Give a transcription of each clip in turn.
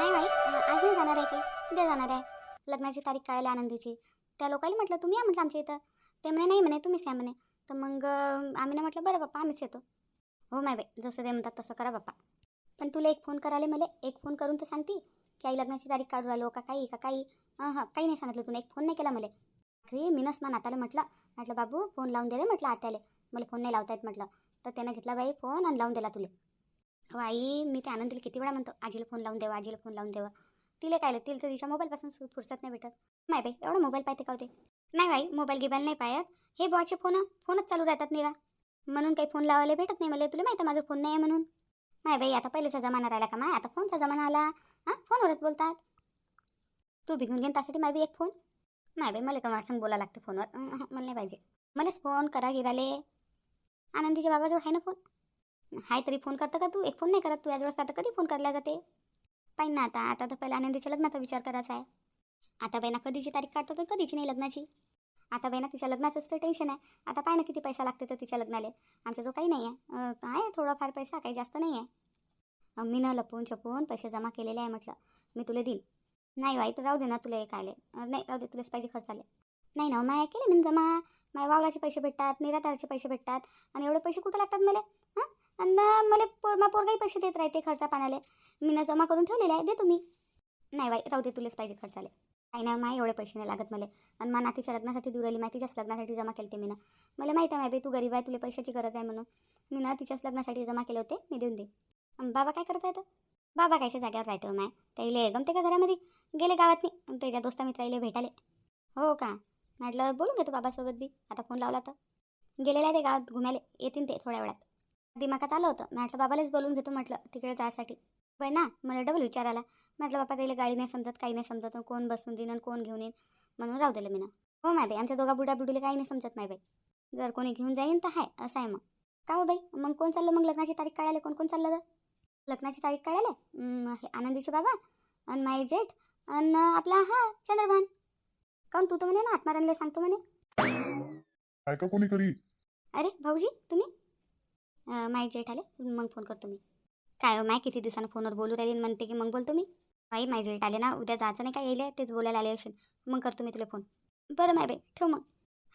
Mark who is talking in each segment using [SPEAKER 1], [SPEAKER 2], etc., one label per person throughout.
[SPEAKER 1] नाही बाई आज नाही जाणार आहे काही उद्या जाणार आहे. लग्नाची तारीख कळायला आनंदीची. त्या लोकांनी म्हटलं तुम्ही या म्हटलं आमच्या इथं. ते म्हणे नाही म्हणे तुम्हीच या म्हणे. तर मग आम्ही ना म्हटलं बरं बाप्पा आम्हीच येतो. हो माय बाई जसं ते म्हणतात तसं करा बाप्पा. पण तुला एक फोन करायला मला एक फोन करून तर सांगते की आई लग्नाची तारीख काढू राहिलो का काही का काही. हां हां काही नाही सांगितलं तुला एक फोन नाही केला मला अरे मीनच मा आताले म्हटलं. म्हटलं बाबू फोन लावून दे रे म्हटलं आत्याले. मला फोन नाही लावता येत म्हटलं. तर त्यानं घेतला बाई फोन आणि लावून दिला तुले. आई मी त्या आनंदीला किती वेळा म्हणतो आजीला फोन लावून देवा आजीला फोन लावून देवा. तिला काय तिला तर तिच्या मोबाईलपासून फुरसत नाही भेटत. हो नाही बाई एवढा मोबाईल पाहते का होते नाही बाई मोबाईल गिबाईल नाही पाहत. हे बॉचे फोन फोनच चालू राहतात निरा. म्हणून काही फोन लावायला भेटत नाही मला तुला माहिती आहे माझा फोन नाही आहे म्हणून? नाही बाई आता पहिलेचा जमाना राहिला का माय? आता फोनचा जमाना आला? हां फोनवरच बोलतात. तू बिघून घेऊन घेईन त्यासाठी माय बी एक फोन नाही बाई मला का माझ्या बोला लागतं फोनवर मला नाही पाहिजे. मलाच फोन करा गिराले आनंदीच्या बाबाजवळ आहे ना फोन हाय तरी फोन करतं का तू? एक फोन नाही करत तू. याजवळ आता कधी फोन करला जाते? पाहिजे ना आता आता तर पहिला आनंदीच्या लग्नाचा विचार करायचा आहे. आता बहिणा कधीची तारीख काढतो तर कधीची नाही लग्नाची. आता बहिणा तिच्या लग्नाचंच तर टेन्शन आहे. आता पाय ना किती पैसा लागते तर तिच्या लग्नाला. आमच्या जो काही नाही आहे. आहे थोडाफार पैसा काही जास्त नाही आहे. मी ना लपवून छपून पैसे जमा केलेले आहे म्हटलं. मी तुला देईन. नाही वाई तर राहू दे ना तुला एक आले. नाही राहू दे तुलाच पाहिजे खर्च आले. नाही ना हो, माया केले मी जमा. माय वावराचे पैसे भेटतात निराधाराचे पैसे भेटतात. आणि एवढे पैसे कुठं लागतात मला? हां आणि मला पोर मा पोरगाही पैसे देत राहते खर्चा पाण्याले. मी ना जमा करून ठेवलेला आहे दे तुम्ही नाही बाई राहू दे तुलेच पाहिजे खर्चाले. काही नाही माय एवढे पैसे नाही लागत मला. आणि मा नातीच्या लग्नासाठी दूर आली माय तिच्याच लग्नासाठी जमा केले ते मी ना मला माहीत आहे बाई तू गरीब आहे तुला पैशाची गरज आहे म्हणून. मी ना तिच्याच लग्नासाठी जमा केले होते मी देऊन दे. बाबा काय करत आहेत बाबा कायच्या जाग्यावर राहतो माय? त्याला गमते का घरामध्ये? गेले गावात नाही त्याच्या दोस्ता मित्राला भेटाले. हो का? म्हटलं बोलून घेतो बाबासोबत बी. आता फोन लावला तर. गेलेला आहे ते गावात घुमायला. येतील ते थोड्या वेळात. दिमागात आलं होतं. म्हटलं बाबालाच बोलून घेतो म्हटलं तिकडे जायसाठी. बरं ना. मला डबल विचार आला म्हटलं बाबा त्याला गाडी नाही समजत काही नाही समजत कोण बसून देईन आणि कोण घेऊन येईन? म्हणून राहू दिलं मी ना हो माय बाई आमच्या दोघा बुडा बुडीला काही नाही समजत माय बाई. जर कोणी घेऊन जाईन तर आहे असं आहे मग. का हो बाई? मग कोण चाललं? मग लग्नाची तारीख काढायला कोण कोण चाललं तर लग्नाची तारीख काढायला हे आनंदीचे बाबा आणि माई जेठ आणि आपला हा चंद्रभान. काऊन? तू तर म्हणे ना आत्मारांना सांगतो म्हणे.
[SPEAKER 2] कोणी
[SPEAKER 1] अरे भाऊजी तुम्ही? माई जेठ आले मग फोन करतो मी. काय हो, माय किती दिवसानं फोनवर बोलू राहिले म्हणते की मग बोलतो मी. माई माई जेठ आले ना उद्या जायचं नाही का येईल तेच बोलायला आले असेल. मग करतो मी तुला फोन बरं माय बाई ठेव मग.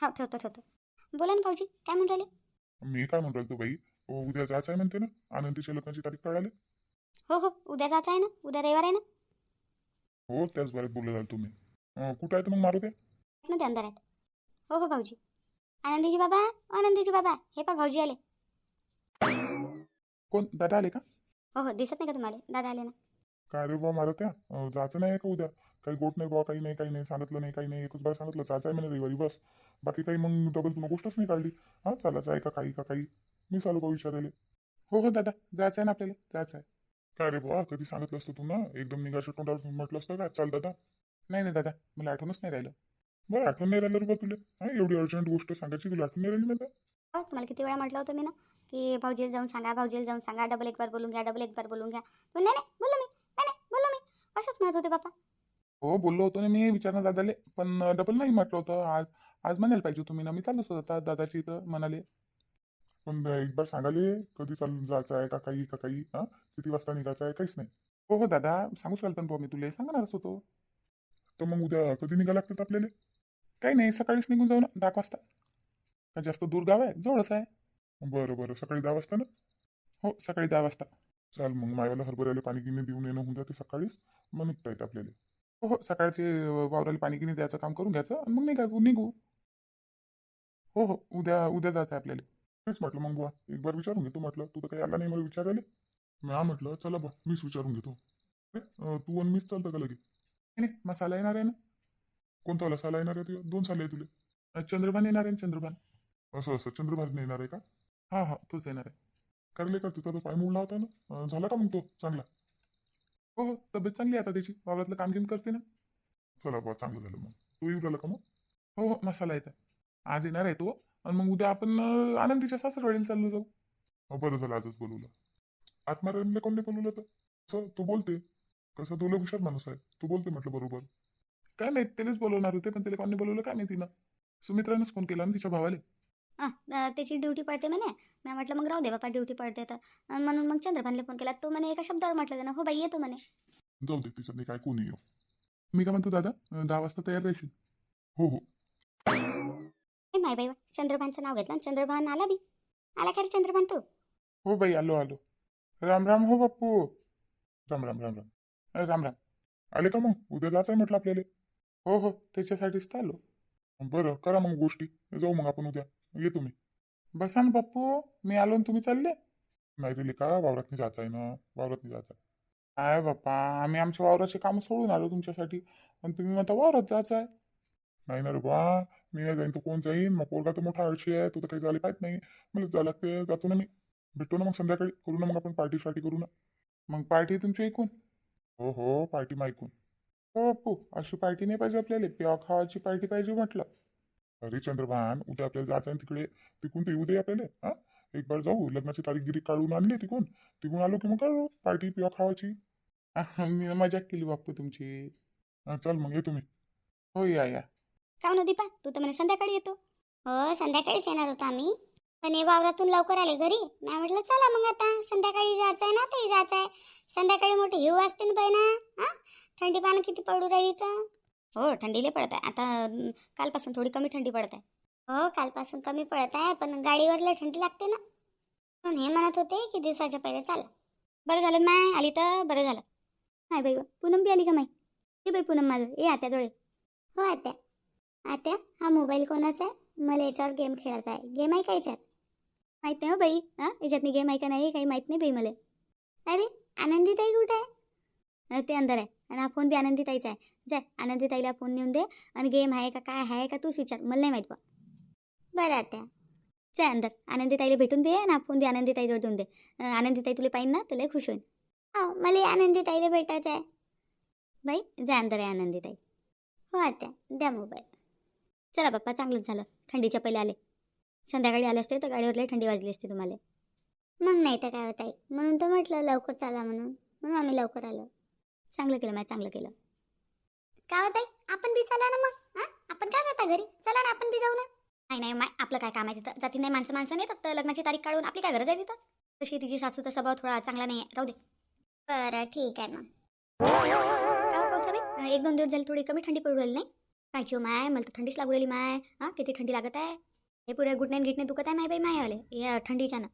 [SPEAKER 1] हा ठेवतो ठेवतो. बोला ना भाऊजी काय म्हणून राहिले?
[SPEAKER 2] मी काय म्हणतो तू बाई? उद्या जायचं आहे म्हणते ना आनंदीच्या लग्नाची तारीख कळाली?
[SPEAKER 1] हो हो उद्या जायचं आहे ना उद्या रविवार आहे ना?
[SPEAKER 2] हो त्याच बऱ्याच बोलले तुम्ही. कुठं आहे मग मारुते
[SPEAKER 1] ते अंदर आहेत हो हो भाऊजी. आनंदीजी बाबा आनंदीजी बाबा हे पा भाऊजी आले.
[SPEAKER 2] कोण? दादा आले का?
[SPEAKER 1] हो हो दिसत नाही का तुम्हाला? दादा आले ना.
[SPEAKER 2] काय रे बा मारुत्या अं, जायचं नाही का उद्या? काही गोट नाही बा काही नाही काही नाही सांगितलं नाही काही नाही एकच बार सांगितलं जायचं आहे म्हणे रविवारी बस. बाकी काही मग डबल तुम्ही गोष्टच नाही काढली. हां चालायचं आहे का काही का काही. मी चालू का विचारायला. हो हो दादा जायचं आहे ना आपल्याला जायचं आहे काय रे बा कधी सांगितलं असतं तू ना? एकदम निघायचं तोंडावर म्हटलं असतं का चाल दादा. नाही नाही दादा मला आठवणच नाही राहिलं. बरं आठवण नाही राहिलं रे बा तुला. हां एवढी अर्जंट गोष्ट सांगायची तुला आठवण नाही राहिली म्हणता
[SPEAKER 1] हो तुम्हाला किती वेळा म्हटलं होतं मी ना की भाऊजीला जाऊन सांगा भाऊजीला जाऊन सांगा डबल एक बार बोलून घ्या डबल एक बार बोलून घ्या. पण नाही नाही बोललो मी नाही नाही बोललो मी. असंच म्हणत होते बापा
[SPEAKER 3] हो बोललो होतो ना मी विचारणं दादाले पण डबल नाही म्हटलं होतं. आज आज म्हणायला पाहिजे तुम्ही ना मी चाललोच होतो आता दादाची इथं म्हणाले.
[SPEAKER 2] पण एक बार सांगाले कधी चालून जायचं आहे का काही का काही हां? किती वाजता निघायचं आहे? काहीच नाही.
[SPEAKER 3] हो हो दादा सांगूच घालतो बुवा मी तुला सांगणारच होतो
[SPEAKER 2] तर मग उद्या कधी निघा लागतात आपल्याला?
[SPEAKER 3] काही नाही सकाळीच निघून जाऊ ना दहा वाजता. का जास्त दूर गाव आहे? जवळच आहे.
[SPEAKER 2] बरं बरं. सकाळी दहा वाजता ना?
[SPEAKER 3] हो सकाळी दहा वाजता.
[SPEAKER 2] चाल मग मायाला हरभऱ्याला पाणी गिनी देऊन येणं होऊन जाते सकाळीच. मग निघता येते आपल्याला.
[SPEAKER 3] हो हो. सकाळचे वावराला पाणी गिनी द्यायचं काम करून घ्यायचं आणि मग निघा निघू. हो हो. उद्या उद्या जायचं आहे आपल्याला.
[SPEAKER 2] तेच म्हटलं मग बुवा. एक बार विचारून घेतो म्हटलं. तू तर काही आला नाही मला विचारायला. मी हा म्हटलं चला बा मीच विचारून घेतो. तू आणि मीच चालतं का लगे?
[SPEAKER 3] नाही मसाला येणार आहे ना?
[SPEAKER 2] कोणता वाला? साला येणार आहे तुला? दोन साले आहे तुले.
[SPEAKER 3] चंद्रभान येणार आहे ना चंद्रभान?
[SPEAKER 2] असं असं. चंद्रभारने येणार आहे का?
[SPEAKER 3] हा हा. तोच येणार आहे.
[SPEAKER 2] करले का तिचा तो पाय मोडला होता ना? अं, झाला का मग तो? चांगला?
[SPEAKER 3] हो हो. तब्येत चांगली आहे आता त्याची वावरातलं काम घेऊन करते ना.
[SPEAKER 2] चला बा चांगलं झालं मग. तू येऊ राहिला का मग?
[SPEAKER 3] हो हो. मसाला येत आज येणार आहे तो. आणि मग उद्या आपण अं, आनंदीच्या सासरवाडीला चाललो जाऊ.
[SPEAKER 2] अं, बरं झालं आजच बोलवलं आत्मारायणला कोण नाही बोलवलं तर? असं तू बोलते. कसं तुला हुशार माणूस आहे. तू बोलते म्हटलं बरोबर.
[SPEAKER 3] काय नाही त्यालाच बोलवणार होते पण त्याला कोणी बोलवलं काय नाही तिनं? सुमित्रानंच फोन केला ना तिच्या भावाले.
[SPEAKER 1] हां त्याची ड्युटी पडते म्हणे. मी म्हटलं मग राहू दे बापा ड्युटी पडते तर म्हणून मग चंद्रभानला फोन केला. तो म्हणे एका शब्दावर म्हटलं त्यानं हो बाई येतो म्हणे.
[SPEAKER 2] जाऊ दे तिच्यात नाही काय कोणी येऊ.
[SPEAKER 3] मी काय म्हणतो दादा दहा वाजता तयार राहशील.
[SPEAKER 2] हो हो.
[SPEAKER 1] हे माय बाई चंद्रभानचं नाव घेतलं. चंद्रभान आला बी. आला का रे चंद्रभान तू?
[SPEAKER 3] हो बाई आलो आलो. राम राम हो बाप्पू.
[SPEAKER 2] राम राम राम राम.
[SPEAKER 3] राम राम.
[SPEAKER 2] आले का मग? उद्या जायचं आहे म्हटलं आपल्याला.
[SPEAKER 3] हो हो त्याच्यासाठीच तर आलो.
[SPEAKER 2] बरं करा मग गोष्टी. जाऊ मग आपण उद्या. येतो मी
[SPEAKER 3] बसा ना बाप्पू मी आलो आणि तुम्ही चालले.
[SPEAKER 2] नाही रे का वावरात नाही जायचं आहे ना वावरात नाही जायचं आहे.
[SPEAKER 3] काय बाप्पा आम्ही आमच्या वावराचे काम सोडून आलो तुमच्यासाठी. आणि तुम्ही म्हणता वावरात जायचं आहे
[SPEAKER 2] नाही ना रे बा मी नाही जाईन तर कोण जाईन? मग पोरगा तर मोठा आळशी आहे तो तर काही झाले पाहिजे नाही. मला जायला लागते जातो ना मी. भेटतो ना मग संध्याकाळी. करू ना मग आपण पार्टी शार्टी करू ना.
[SPEAKER 3] मग पार्टी तुमची ऐकून?
[SPEAKER 2] हो हो पार्टी मायकून
[SPEAKER 3] हो बाप्पू अशी पार्टी नाही पाहिजे आपल्याला. प्या खावाची पार्टी पाहिजे म्हटलं.
[SPEAKER 2] अरे चंद्रभान उद्या आपल्याला जायचं आहे तिकडे. तिकून तर येऊ दे आपल्याला. हा? एक बार जाऊ. लग्नाची तारीख गिरीख काढून आणली तिकून. तिकून आलो की मग करू. पार्टी पिवा खावाची.
[SPEAKER 3] मी मजाक केली बाप्पू तुमची.
[SPEAKER 2] हा, चल मग येतो मी.
[SPEAKER 3] हो या या.
[SPEAKER 1] का हो दीपा तू तर म्हणे संध्याकाळी येतो. हो संध्याकाळीच येणार होतो आम्ही. पण हे वावरातून लवकर आले घरी. मी म्हटलं चला मग आता. संध्याकाळी जायचं आहे ना तेही जायचं आहे संध्याकाळी मोठी हिव असते ना बाई ना. हा? थंडी पानं किती पडू राहिली तर. हो थंडीले पडत आहे आता कालपासून थोडी कमी थंडी पडत आहे हो कालपासून कमी पडत आहे पण गाडीवर लय थंडी लागते ना. म्हणून हे म्हणत होते की दिवसाच्या पहिले चला. बरं झालं माय? आली तर बरं झालं. नाही बाई पूनम बी आली का माई ये बाई पूनम माझं. ये जोळे हो आत्या. आत्या हा मोबाईल कोणाचा आहे? मला याच्यावर गेम खेळायचा आहे. गेम आहे का याच्यात? माहीत नाही हो बाई. हां याच्यातनी गेम आहे का नाही काही माहीत नाही बाई मला. अरे आनंदीताई कुठे आहे? ते अंदर आहे. आणि हा फोन बी आनंदीताईचा आहे. जाय आनंदीताईला फोन नेऊन दे आणि गेम आहे का काय आहे का तूच विचार. मला नाही माहीत बा. बरं आत्या जाय अंदर. आनंदीताईला भेटून दे आणि हा फोन बी आनंदीताईजवळ देऊन दे. आनंदीताई तुला पाहिजे ना तुला खुश होईल हो मला आनंदीताईला भेटायचं आहे. बाई जाय अंदर आहे आनंदीताई. हो आत्या द्या मोबाईल चला बाप्पा चांगलंच झालं. थंडीच्या पहिले आले. संध्याकाळी आले असते तर गाडीवर लई थंडी वाजली असते तुम्हाला. मग नाही तर काय होत म्हणून तर म्हटलं लवकर चला म्हणून. म्हणून आम्ही लवकर आलो. चांगलं केलं माय चांगलं केलं. काय होत आपण बी चला ना मग. हां? आपण काय करता घरी? चला ना आपण बी जाऊ ना. नाही नाही माय आपलं काय काम आहे तिथं? जाती नाही माणसं माणसं नाही तर लग्नाची तारीख काढून आपली काय गरज आहे तिथं? तशी तिची सासूचा स्वभाव थोडा चांगला नाही आहे राहू दे. बरं ठीक आहे मग. काय कौसाबाई एक दोन दिवस झाले थोडी कमी थंडी पडू राहिली नाही? काय चिव माय मला तर थंडीच लागू राहिली माय. हां किती थंडी लागत आहे? हे पुऱ्या गुडण्यान गिटणे दुखत आहे माय बाई माय आले या थंडीच्यानं.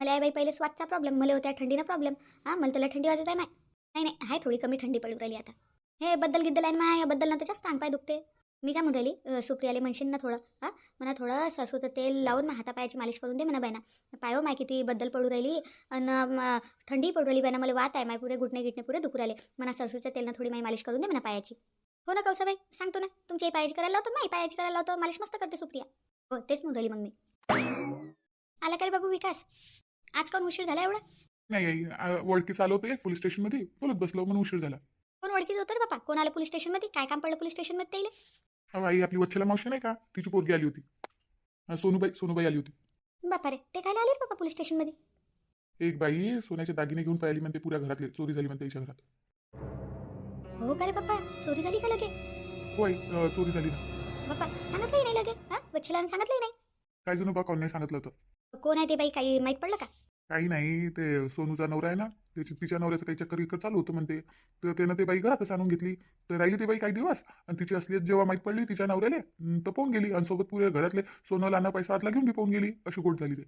[SPEAKER 1] मला आहे बाई पहिले स्वादचा प्रॉब्लेम मला होत्या थंडीनं प्रॉब्लेम हां मला त्याला थंडी वाजत आहे माय. नाही नाही आहे थोडी कमी थंडी पडू राहिली आता. हे बद्दल गिद्दल आहे ना माय? बद्दल ना त्याच्याच अंग पाय दुखते. मी काय म्हणून राहिली? सुप्रियाले म्हणशील ना थोडं. हां? मला थोडं सरसूचं तेल लावून मग हातापायाची मालिश करून दे म्हणा बायना. पायो पाय हो माय किती बद्दल पडू राहिली. आणि थंडी पडू राहिली बायना. मला वात आहे. माय पुरे गुटणे गिटणे पुरे दुखू राहिले. मला सरसूच्या तेलनं थोडी माय मालिश करून दे म्हणा पायाची. हो ना कौसाबाई सांगतो ना. तुमची पायाची करायला लावतो? माई पायाची करायला लावतो? मालिश मस्त करते सुप्रिया. हो तेच म्हणून राहिली मग मी. आला का रे बाबू विकास? आज कोण उशीर झाला एवढा?
[SPEAKER 3] नाही आई आ, ओळखी चालू होते पोलीस स्टेशनमध्ये बोलत बसलो म्हणून उशीर झाला.
[SPEAKER 1] कोण ओळखीत होतं रे बापा कोण आलं पोलीस स्टेशनमध्ये? काय काम पडलं पोलीस स्टेशनमध्ये त्याला
[SPEAKER 3] अहो आई आपली वच्छला मावशी नाही का? तिची पोरगी आली होती. अ, सोनूबाई सोनूबाई आली होती.
[SPEAKER 1] बापा रे ते काय आले रे बापा पोलीस स्टेशनमध्ये?
[SPEAKER 3] एक बाई सोन्याचे दागिने घेऊन पाहिली म्हणते पुऱ्या घरातले चोरी झाली म्हणते तिच्या घरात.
[SPEAKER 1] हो का रे बापा चोरी झाली का लगे?
[SPEAKER 3] हो अ, चोरी झाली ना.
[SPEAKER 1] बापा सांगितलंही नाही लगे हां? वच्छलानं सांगितलंही नाही?
[SPEAKER 3] काय जणू बा कॉलने सांगितलं होतं.
[SPEAKER 1] कोण आहे ते बाई काही माहीत पडलं का?
[SPEAKER 3] काही नाही ते सोनूचा नवरा आहे ना त्याची तिच्या नवऱ्याचं काही चक्कर विक्कर चालू होतं म्हणते. तर त्यानं ते बाई घरातच आणून घेतली. तर राहिली ती बाई काही दिवस आणि तिची असलीच जेव्हा माहीत पडली तिच्या नवऱ्याले तर पाहून गेली आणि सोबत पुरे घरातले सोनं लाना पैसा हातला घेऊन बी पाहून गेली. अशी गोट झाली ते.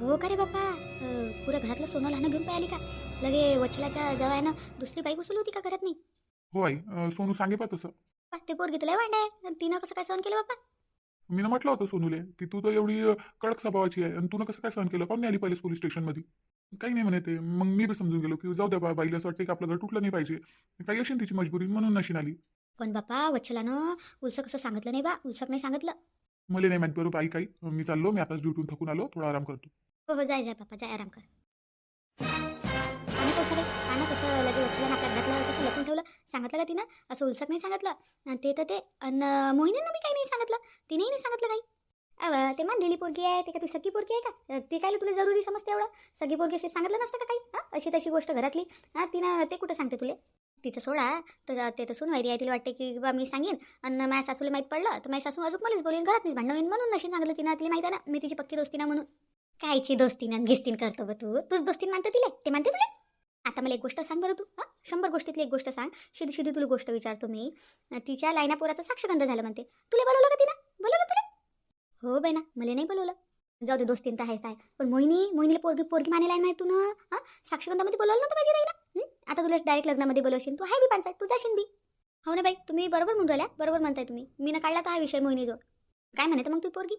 [SPEAKER 1] हो का रे बापा अं, पुरं घरातलं सोनं लहानं घेऊन पाहिली का? लगे वच्छलाच्या जवळनं दुसरी बाई घुसली होती का घरात नाही
[SPEAKER 3] हो आई सोनू सांगे पा तसं.
[SPEAKER 1] ते पोरगी तुला वांड आणि तिनं कसं काय सहन केलं बापा
[SPEAKER 3] मी म्हटलं होतं सोनूले की तू तर एवढी कडक स्वभावाची आहे आणि तू कसं काय सहन केलं? नाही आली पहिलेच पोलीस स्टेशनमध्ये? काही नाही म्हणे ते. मग मी बी समजून गेलो की जाऊ द्या बा बाईला असं वाटतं की आपलं घर तुटलं नाही पाहिजे. काही असेल तिची मजबुरी म्हणून नशीन आली.
[SPEAKER 1] पण बापा वच्छलानं उलसं कसं सांगितलं नाही बा? उलसक नाही सांगितलं.
[SPEAKER 3] मला नाही माहीत बरोबर आई काही. मी चाललो मी आताच ड्युटीहून थकून आलो थोडा आराम करतो.
[SPEAKER 1] हो हो जाय जाय बापा जाय आराम कर. कसं कसं लगे उचलून आपल्या घरातलं कसं लपून ठेवलं. सांगितलं का तिनं? असं उलसत नाही सांगितलं. आणि ते तर ते अन मोहिनीनं बी काही नाही सांगितलं. तिनेही नाही सांगितलं काही. अव ते मांडलेली पोरगी आहे ते का तू सगळी पोरगी आहे का? ते काय तुला जरुरी समजते एवढं? सगळी पोरगी असे सांगितलं नसतं का काही? हां अशी तशी गोष्ट घरातली. हां तिनं ते कुठं सांगते तुले? तिचं सोडा. तर ते तर सुन वैरी आहे तिला वाटते की बा मी सांगेन. आणि माझ्या सासूला माहीत पडलं तर माझ्या सासू अजून मलाच बोलेन घरात नाही भांडण होईन म्हणून नशी सांगितलं तिनं. तिला माहिती आहे ना मी तिची पक्की दोस्ती ना म्हणून. कायची दोस्तीनं घेस्तीन करतो ग तू. तूच दोस्तीन मानतं तिला. ते मानते तुला? आता मला एक गोष्ट सांग बरं तू. हां? शंभर गोष्टीतली एक गोष्ट सांग. शिधी शिधी तुला गोष्ट विचारतो मी. तिच्या लायना पोराचा साक्षगंध झालं म्हणते. तुला बोलवलं का तिनं बोलवलं तुला? हो बाई मला नाही बोलवलं. जाऊ दे दोस्तीन तर आहेच आहे पण मोहिनी मोहिनीला पोरगी पोरगी मानेला नाही तू ना हां? साक्षगंधामध्ये बोलवलं नव्हतं पाहिजे नाही ना आता तुला डायरेक्ट लग्नामध्ये बोलवशील. तू आहे बी पानसाय तू जाशील बी. हो ना बाई तुम्ही बरोबर म्हणून राहिल्या. बरोबर म्हणताय तुम्ही. मी ना काढला तर हा विषय मोहिनीजवळ. काय म्हणत मग तू पोरगी?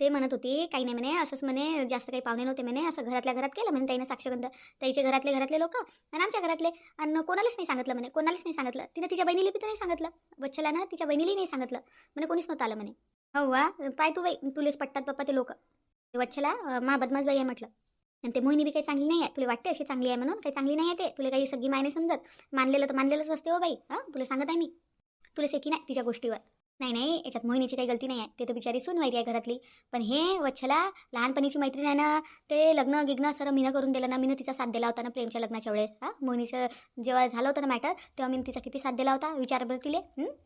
[SPEAKER 1] ते म्हणत होती काही नाही म्हणे असंच म्हणे जास्त काही पाहुणे नव्हते म्हणे असं घरातल्या घरात केलं म्हणे त्याने साक्षगंध त्याचे घरातले घरातले लोक आणि आमच्या घरातले. आणि कोणालाच नाही सांगितलं म्हणे कोणालाच नाही सांगितलं. तिने तिच्या बहिणीला बी तर नाही सांगितलं. वच्छला ना तिच्या बहिणीलाही नाही सांगितलं. म्हणे कोणीच नव्हतं आलं म्हणे. हो वा पाय तू बाई तुलेच पटतात पप्पा ते लोक. वच्छला मा बदमाश बाई आहे म्हटलं. आणि ते मोहिनी बी काही चांगली नाही आहे. तुला वाटते अशी चांगली आहे म्हणून? काही चांगली नाही आहे ते. तुला काही सगळी मायने समजत? मानलेलं तर मानलेलंच असते हो बाई. हां? तुला सांगत आहे मी. तुला सेकी नाही तिच्या गोष्टीवर? नाही नाही याच्यात मोहिनीची काही गलती नाही आहे ते तर बिचारी सून वाईट आहे घरातली. पण हे वच्छला लहानपणीची मैत्रीण आहे ना ते लग्न गिग्न सर मीनं करून दिलं ना मीनं तिचा साथ दिला होता ना प्रेमच्या लग्नाच्या वेळेस. हां मोहिनीचं जेव्हा झालं होतं ना मॅटर तेव्हा मी तिचा किती साथ दिला होता? विचार बरं तिले.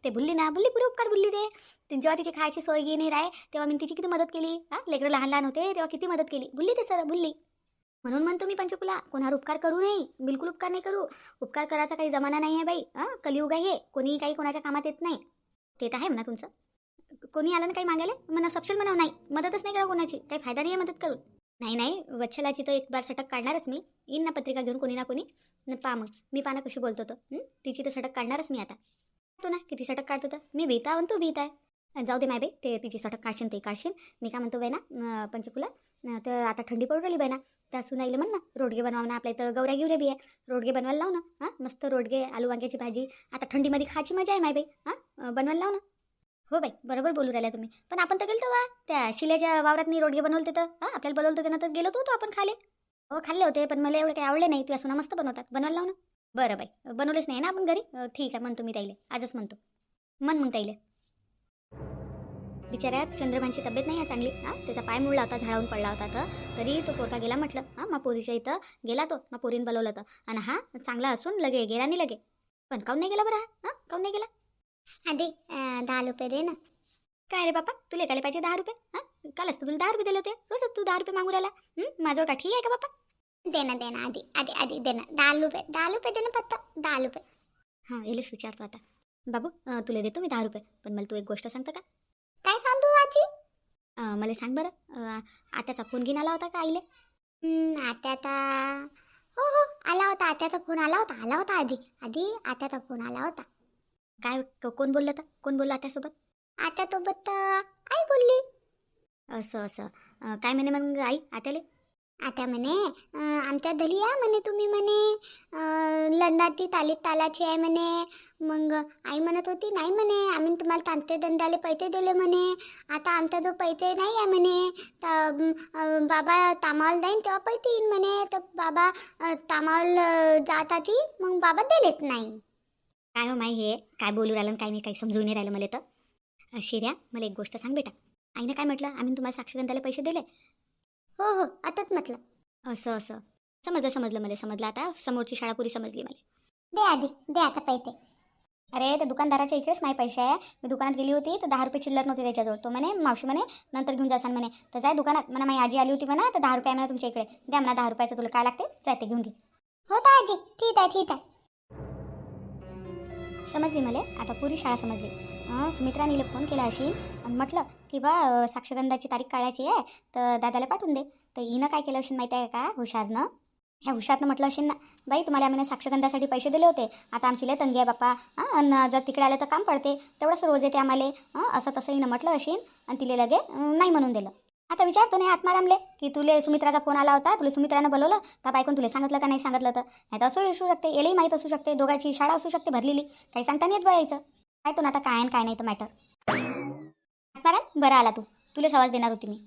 [SPEAKER 1] ते भुलली ना? भुलली? पुरे उपकार भुलली ते. जेव्हा तिची खायची सोय गी नाही राय तेव्हा मी तिची किती मदत केली? हां लेकरं लहान लहान होते तेव्हा किती मदत केली? भुलली ते सर भुलली. म्हणून म्हणतो मी पंचकुला कोणावर उपकार करू नाही बिलकुल उपकार नाही करू. उपकार करायचा काही जमाना नाही आहे बाई. हां कलियुग आहे कोणीही काही कोणाच्या कामात येत नाही. ते तर आहे म्हणा तुमचं. कोणी आलं ना काही मागायला? म्हणा सपशेल म्हणा नाही मदतच नाही करा कोणाची. काही फायदा नाही आहे मदत करून. नाही नाही वच्छलाची तर एक बार सटक काढणारच मी. येईन ना पत्रिका घेऊन कोणी ना कोणी. न पा मग मी पाना कशी बोलतो तो. तिची तर सटक काढणारच मी आता. तो ना किती सटक काढतो तर? मी भीता म्हणतो तू भीत आहे. जाऊ दे माय बाई ते तिची सटक काढशील ते काढशील मी काय म्हणतो बाई ना पंचकुला तर आता थंडी पडू राहिली बाई ना त्या सुनाईले म्हण ना रोडगे बनवा ना आपल्या इथं गौऱ्या गिवऱ्या बी आहे. रोडगे बनवायला लाव ना हां मस्त रोडगे आलू वांग्याची भाजी. आता थंडीमध्ये खायची मजा आहे माय बाई हां बनवायला लाव ना. हो बाई बरोबर बोलू राहिल्या तुम्ही. पण आपण तर गेलो वा त्या शिल्याच्या वावरात मी रोडगे बनवले तर हां आपल्याला बोलवलं होतं ना तर गेलो होतो आपण खाले. हो खाल्ले होते पण मला एवढे काही आवडले नाही. तुला सुना मस्त बनवतात. बनवायला लाव ना. बरं बाई बनवलेच नाही ना आपण घरी? ठीक आहे म्हणतो मी ताईले. आजच म्हणतो. मन मग ताईले. बिचाऱ्यात चंद्रभानची तब्येत नाही आहे चांगली हां? त्याचा पाय मुडला होता झाडावून पडला होता तर. तरी तो पोरका गेला म्हटलं हां? मा पोरीच्या इथं गेला तो मा पोरीन बोलवलं तर आणि हा चांगला असून लगे गेला नाही लगे. पण काऊन नाही गेला बरं हा? हां? काऊन नाही गेला? आधी दहा रुपये दे ना. काय रे बापा? तुला एकाले पाहिजे दहा रुपये? हां? कालच तुला दहा रुपये दिले होते. रोजच तू दहा रुपये मागू राहिला? माझ्यावर का ठीक आहे का बापा?
[SPEAKER 4] दे ना दे ना आधी आधी आधी दे ना. दहा रुपये दहा रुपये दे ना फक्त. दहा रुपये.
[SPEAKER 1] हां येलेच विचारतो आता. बाबू तुला देतो मी दहा रुपये. पण मला तू एक गोष्ट सांगतं का?
[SPEAKER 4] काय सांगतो आजी?
[SPEAKER 1] मला सांग बरं आत्याचा फोन घेऊन आला होता का आईले?
[SPEAKER 4] आत्याचा हो हो आला होता आत्याचा फोन आला होता आला होता आधी आधी आत्याचा फोन आला होता.
[SPEAKER 1] काय कोण बोललं तर कोण बोललं आत्यासोबत?
[SPEAKER 4] आत्यासोबत आई बोलली.
[SPEAKER 1] असं असं काय म्हणे मग आई आत्याले?
[SPEAKER 4] आता म्हणे आमच्या दली या म्हणे तुम्ही म्हणे. अं, तालीत तालाची आहे म्हणे. मग आई म्हणत होती नाही म्हणे आम्ही तुम्हाला तांत्रे दंडाले पैसे दिले म्हणे. आता आमचा जो पैसे नाही आहे म्हणे तर बाबा तामाल जाईन तेव्हा पैसे येईन म्हणे. तर बाबा तामाल अं, जात आधी मग बाबा दिलेत नाही.
[SPEAKER 1] काय हो माई हे? काय बोलू राहिलं काय नाही काही समजून नाही राहिलं मला तर. शिर्या मला एक गोष्ट सांग बेटा. आईनं काय म्हटलं? आम्ही तुम्हाला साक्षगंधाला पैसे दिले.
[SPEAKER 4] हो हो आताच म्हटलं.
[SPEAKER 1] असं असं. समजलं समजलं मला समजलं आता. समोरची शाळा पुरी समजली मला.
[SPEAKER 4] दे आधी दे आता पैसे.
[SPEAKER 1] अरे त्या दुकानदाराच्या इकडेच माझे पैसे आहे. मी दुकानात गेली होती तर दहा रुपये चिल्लर नव्हते त्याच्याजवळ. तो म्हणे मावशी म्हणे नंतर घेऊन जासान म्हणे. तर जाय दुकानात. म्हणा माझी आजी आली होती म्हणा तर दहा रुपये म्हणा तुमच्या इकडे. द्या म्हणा दहा रुपयाचं तुला काय लागते? जाय ते घेऊन घे.
[SPEAKER 4] हो तर आजी ठीक आहे ठीक आहे.
[SPEAKER 1] समजली मला? आता पुरी शाळा समजली. सुमित्राने फोन केला अशी. आणि म्हटलं की बा साक्षगंधाची तारीख काढायची आहे तर दादाला पाठवून दे. तर हिनं काय केलं असेल माहिती आहे का हुशारनं? ह्या हुशारनं म्हटलं असेल ना बाई तुम्हाला आम्ही साक्षगंधासाठी पैसे दिले होते. आता आमची लय तंगी आहे बाप्पा हां आणि जर तिकडे आलं तर काम पडते. तेवढंच रोज येते आम्हाला. हां असं तसं हिनं म्हटलं असेल आणि तिले लगे नाही म्हणून दिलं. आता विचारतो नाही आत्मारामले की तुले सुमित्राचा फोन आला होता तुला सुमित्रानं बोलवलं? तर बायकोन तुला सांगितलं का नाही सांगितलं तर? नाही तर असं असू शकते यालाही माहीत असू शकते दोघांची शाळा असू शकते भरलेली. काही सांगता नाही येत बा यायचं काय तो ना आता काय काय नाही तर मॅटर. बरं आला तू. तुला आवाज देणार होती मी.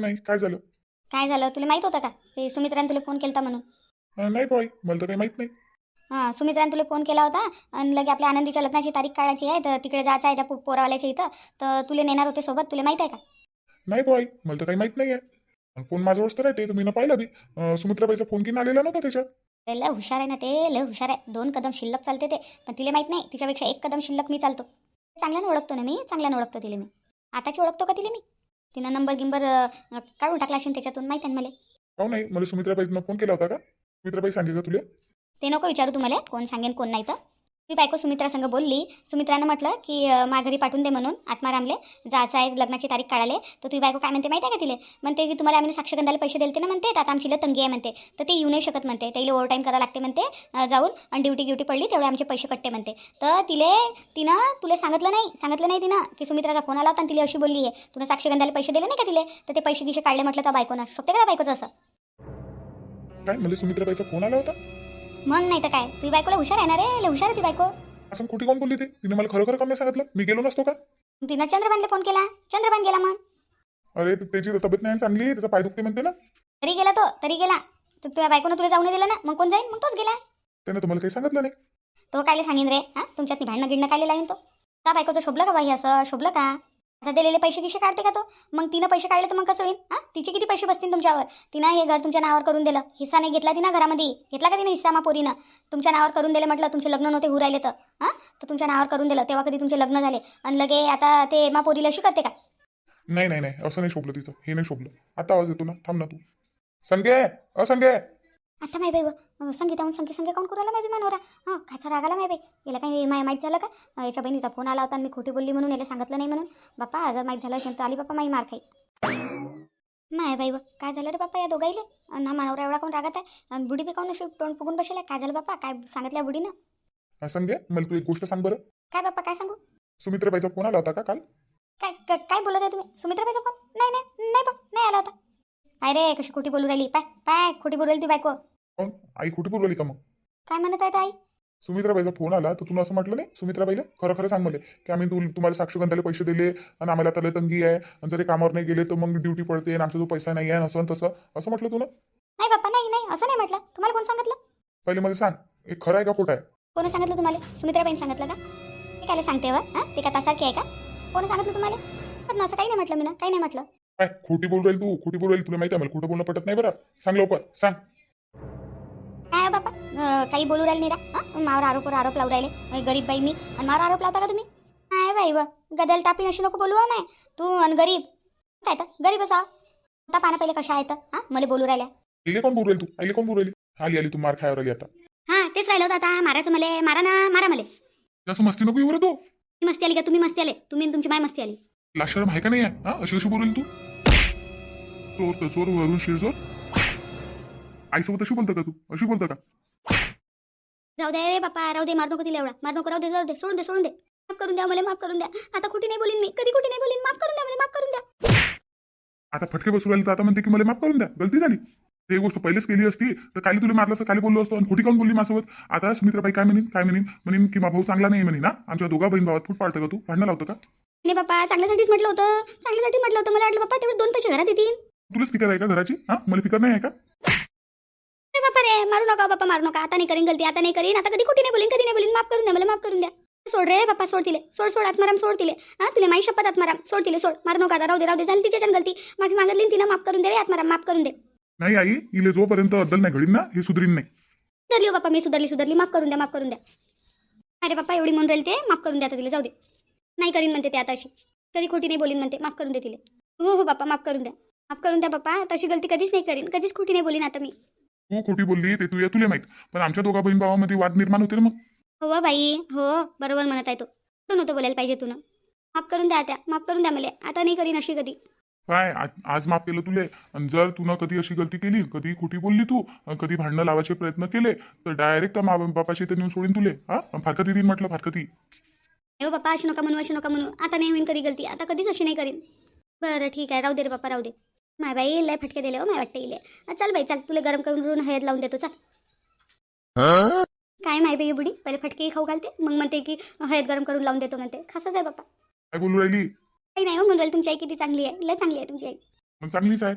[SPEAKER 2] नाही? काय झालं?
[SPEAKER 1] काय झालं? तुला माहीत होतं का? की सुमित्राने तुला फोन केला म्हणून.
[SPEAKER 2] अं, नाही बाई मला तर काही माहीत नाही.
[SPEAKER 1] हां सुमित्राने तुला फोन केला होता आणि लगे आपल्या आनंदीच्या लग्नाची तारीख काढायची आहे तर तिकडे जायचं आहे त्या पो- पोरावाल्याच्या इथं तर तुला नेणार होते सोबत? तुला माहीत आहे का?
[SPEAKER 2] नाही बाई मला तर काही माहीत नाही आहे फोन माझ्यावरच तर आहे ते मी न पाहिलं बी. अं, सुमित्राबाईचा फोन घेऊन आलेला नव्हता त्याच्यात.
[SPEAKER 1] अरे, लय हुशार आहे ना ते. लय हुशार आहे. दोन कदम शिल्लक चालते ते. पण तिला माहीत नाही. तिच्यापेक्षा एक कदम शिल्लक मी चालतो. चांगल्यानं ओळखतो ना मी? चांगल्यानं ओळखतो तिला मी. आताची ओळखतो का तिला मी तिनं नंबर गिंबर अं, काढून टाकला असेल त्याच्यातून माहीत आहे ना मला?
[SPEAKER 2] काहून नाही मला सुमित्राबाईनं फोन केला होता का? सुमित्राबाई सांगे का तुला?
[SPEAKER 1] ते नको विचारू तुम्हाला कोण सांगेन कोण नाही तर. ती बायको सुमित्रा संग बोलली सुमित्रानं म्हटलं की अं, माघारी पाठवून दे म्हणून आत्मारामले जायचं आहे लग्नाची तारीख काढाले तर तुझी बायको काय म्हणते माहिती आहे का तिले? म्हणते की तुम्हाला आम्ही साक्षगंधाला पैसे देते ना म्हणते तर आता आमची तंगी आहे म्हणते तर ते येऊ नाही शकत म्हणते त्याला ओव्हर टाईम करावं लागते म्हणते जाऊन आणि ड्युटी ड्युटी पडली तेवढे आमचे पैसे कटते म्हणते तर तिले तिनं तुला सांगितलं नाही सांगितलं नाही तिनं की सुमित्राचा फोन आला होता आणि तिला अशी बोलली आहे तुला साक्षगंधाला पैसे दिले नाही का तिले? तर ते पैसे किसे काढले म्हटलं तर बायकोनं शकते का बायकोचं असं?
[SPEAKER 2] काय मला सुमित्राबाईचा फोन आला होता?
[SPEAKER 1] मग नाही तर काय? तुझी बायकोला हुशार आहे ना रे? लय हुशार आहे तुझी बायको.
[SPEAKER 2] असं खोटी कोण बोलली ते? तिने मला खरं खरं काम नाही सांगितलं? मी गेलो नसतो का?
[SPEAKER 1] तिनं चंद्रबानला फोन केला. चंद्रबान गेला मग.
[SPEAKER 2] अरे ते- त्याची तब्येत नाही चांगली. त्याचा पाय दुखते म्हणते ना.
[SPEAKER 1] तरी गेला तो तरी गेला. तर तुझ्या बायकोनं तुला जाऊन दिलं ना? मग कोण जाईल मग तोच गेला.
[SPEAKER 2] त्यानं तुम्हाला काही सांगितलं नाही.
[SPEAKER 1] तो कायले सांगेन रे? हा? तुमच्यात ती भांडणं गिडणं कायले लावीन तो? त्या बायकोचं शोभलं का बाई असं? शोभलं का? आता दिलेले पैसे किसे काढते का तो? मग तिनं पैसे काढले तर मग कसं होईल? हा? तिचे किती पैसे बसतील तुमच्यावर? तिनं हे घर तुमच्या नावावर करून दिलं. हिस्सा नाही घेतला तिनं घरामध्ये. घेतला का तिने हिस्सा मा पोरीनं तुमच्या नावावर करून दिलं म्हटलं तुमचे लग्न नव्हते होऊ राहिले तर. हां? तर तुमच्या नावावर करून दिलं. तेव्हा कधी तुमचे लग्न झाले. आणि लगे आता ते मा पोरीला अशी करते का?
[SPEAKER 2] नाही नाही नाही. असं नाही शोभलं तिचं. हे नाही शोभलं. आता आवाज येतो ना. थांब ना तू. संगे! अ संगे!
[SPEAKER 1] आता माय बाई संगीताहून संगी संगे कोण करायला माय मानवरा? हां कायचा राग आला माय बाई? याला काही माय माहीत झालं का? याच्या बहिणीचा फोन आला होता आणि मी खोटी बोलली म्हणून याला सांगितलं नाही म्हणून. बाप्पा जर माहीत झालं असेल तर आली बाप्पा माई मार खाई माय बाई काय झालं रे बाप्पा या दोघाईले? अन् हा मानवरा एवढा कोण रागत आहे? आणि बुडी बी काऊन अशी तोंड फुगून बसेल काय झालं बाप्पा? काय सांगितलं बुडीनं
[SPEAKER 2] संगे मला तू एक गोष्ट सांग बरं.
[SPEAKER 1] काय बाप्पा काय सांगू?
[SPEAKER 2] सुमित्राबाईचा फोन आला होता का काल?
[SPEAKER 1] काय काय बोलत आहे तुम्ही? सुमित्राबाईचा फोन? नाही नाही नाही बा नाही आला होता. काय रे कशी खोटी बोलू राहिली? पाय पाय खोटी बोलू राहिली ती बायको.
[SPEAKER 2] कोण आई खोटी बोलवली का मग?
[SPEAKER 1] काय म्हणत आहे ताई
[SPEAKER 2] सुमित्राबाईचा फोन आला तर तुला असं म्हटलं नाही? सुमित्राबाईला? खरं खरं सांग मला की आम्ही तुम्हाला साक्षगंधाला पैसे दिले आणि आम्हाला त्याला तंगी आहे आणि जर हे कामावर नाही गेले तर मग ड्युटी पडते आणि आमचा जो पैसा नाही आहे आणि असं आणि तसं. असं म्हटलं तुला?
[SPEAKER 1] नाही बाप्पा नाही नाही असं नाही म्हटलं. तुम्हाला कोण सांगितलं?
[SPEAKER 2] पहिले मला सांग हे खरं आहे का खोटं आहे?
[SPEAKER 1] कोणी सांगितलं तुम्हाला? सुमित्राबाईने सांगितलं का? ते काय सांगते व? हां? ते काय तासारखी आहे का? कोणी सांगितलं तुम्हाला? पण असं काही नाही म्हटलं मी ना काही नाही म्हटलं.
[SPEAKER 2] काय खोटी बोल राहील तू? खोटी बोल राहील तुला माहिती आहे मला? खोटं बोलणं पटत नाही बरं. सांग लवकर सांग.
[SPEAKER 1] काय अं, काही बोलू राहिले नाही रा हां मावर आरोपवर आरोप लावू राहिले. गरीब बाई मी. आणि मावर आरोप लावता का तुम्ही? नाही बाई व. गदल टापीन अशी नको बोलू माय तू आणि गरीब. काय तर? गरीब असा. आता पाना पहिले कशा आहेत हां? मला बोलू राहिल्या.
[SPEAKER 2] आईले कोण बोल राहील तू? आईले कोण बोल राहिली? आली आली तू मार खायवर आली आता.
[SPEAKER 1] हां तेच राहिलं होतं आता. मारायचं मला. मारा ना मारा मला.
[SPEAKER 2] जास्त मस्ती नको येऊ रे तू
[SPEAKER 1] मस्ती आली का? तुम्ही मस्ती आले. तुम्ही आणि तुमची माय मस्ती आली.
[SPEAKER 2] लाशरम आहे का नाही आहे. हा अशी अशी बोलेल तू? चोर तर चोर वरून शिरचोर आईसोबत अशी बोलतं का तू? अशी बोलतं का?
[SPEAKER 1] राहू दे रे बापा राहू दे मार नको तिला एवढा. मार नको राहू दे राहू दे. सोडून दे सोडून दे. माफ करून द्या मला माफ करून द्या. आता कुठे नाही बोलीन मी? कधी कुठे नाही बोलीन? माफ करून द्या मला माफ करून द्या.
[SPEAKER 2] आता फटके बसू राहिले तर आता म्हणते की मला माफ करून द्या. गलती झाली. ते गोष्ट पहिलेच केली असती तर काली तुला मारलं असतं काली बोललो असतो. आणि खोटी काऊन बोलली माझ्यासोबत? आता सुमित्राबाई काय म्हणेन? काय म्हणेन? म्हणेन की मा भाऊ चांगला नाही म्हणे ना आमच्या दोघा बहीण भावात फूट पाडतं का तू? भांडणं लावतं का?
[SPEAKER 1] नाही बापा चांगल्यासाठीच म्हटलं होतं. चांगल्यासाठीच म्हटलं होतं. मला वाटलं बाप्पा तेवढे दोन पैसे घरात येतील.
[SPEAKER 2] तुला स्पीकर आहे का घराची? हा? मला स्पीकर नाही आहे का?
[SPEAKER 1] अरे बापा रे मारू नका बापा मारू नका. आता नाही करीन गलती. आता नाही करीन. आता कधी कुठे नाही बोलीन कधी नाही बोलीन. माफ करून द्या मला माफ करून द्या. सोड रे बापा सोड तिले. सोड सोड आत्माराम सोड तिले. हा तुला माई शपथ आत्माराम. सोड तिले सोड. मारू नका आता. राहू दे राहू दे. झाली तिच्या गलती. माफी मागितली तिनं माफ करून दे रे आत्माराम. माफ करून दे.
[SPEAKER 2] नाही आई इले जोपर्यंत अद्दल नाही घडीन ना हे सुधरीन नाही.
[SPEAKER 1] सुधरली हो बापा मी सुधरली सुधरली. माफ करून द्या माफ करून द्या. अरे बाप्पा एवढी म्हणून राहील ते. माफ करून द्या आता तिला. जाऊ दे. नाही करीन म्हणते ते आता अशी. कधी खोटी नाही बोलीन म्हणते. माफ करून दे तिले. हो हो बापा माफ करून द्या. माफ करून द्या बाप्पा. तशी गलती कधीच नाही करीन. कधीच खोटी नाही बोलीन आता मी.
[SPEAKER 2] तू खोटी बोलली ते तुला तुला माहीत. पण आमच्या दोघा बहीण भावामध्ये वाद निर्माण होते ना मग.
[SPEAKER 1] हो वा बाई. हो बरोबर म्हणत आहे तो. तू नव्हतं बोलायला पाहिजे तुनं माफ करून द्या त्या माफ करून द्या मला. आता नाही करीन अशी कधी.
[SPEAKER 2] काय आज- आज माफ केलं तुले. आणि जर तुनं कधी अशी गलती केली कधी खोटी बोलली तू अन् कधी भांडणं लावायचे प्रयत्न केले तर डायरेक्ट त्या मा बापाशी ते नेऊन सोडीन तुले. हा? फारकती देईन म्हटलं फारकती.
[SPEAKER 1] हो बाप्पा अशी नका म्हणू अशी नका म्हणू. आता नाही होईन कधी गलती. आता कधीच अशी नाही करीन. बरं ठीक आहे. राहू दे रे बाप्पा राहू दे. माय बाई लय फटके दिले हो माय वाटतं इले. चल बाई चल. तुला गरम करून हळद लावून देतो चल. काय माय बाई बुडी पहिले फटके खाऊ घालते मग म्हणते की हळद गरम करून लावून देतो म्हणते. खासच आहे बाप्पा
[SPEAKER 2] काय बोलू राहिली?
[SPEAKER 1] काही नाही हो म्हणून तुमची आई किती चांगली आहे. लय चांगली आहे तुमची आई.
[SPEAKER 2] मग चांगलीच आहे.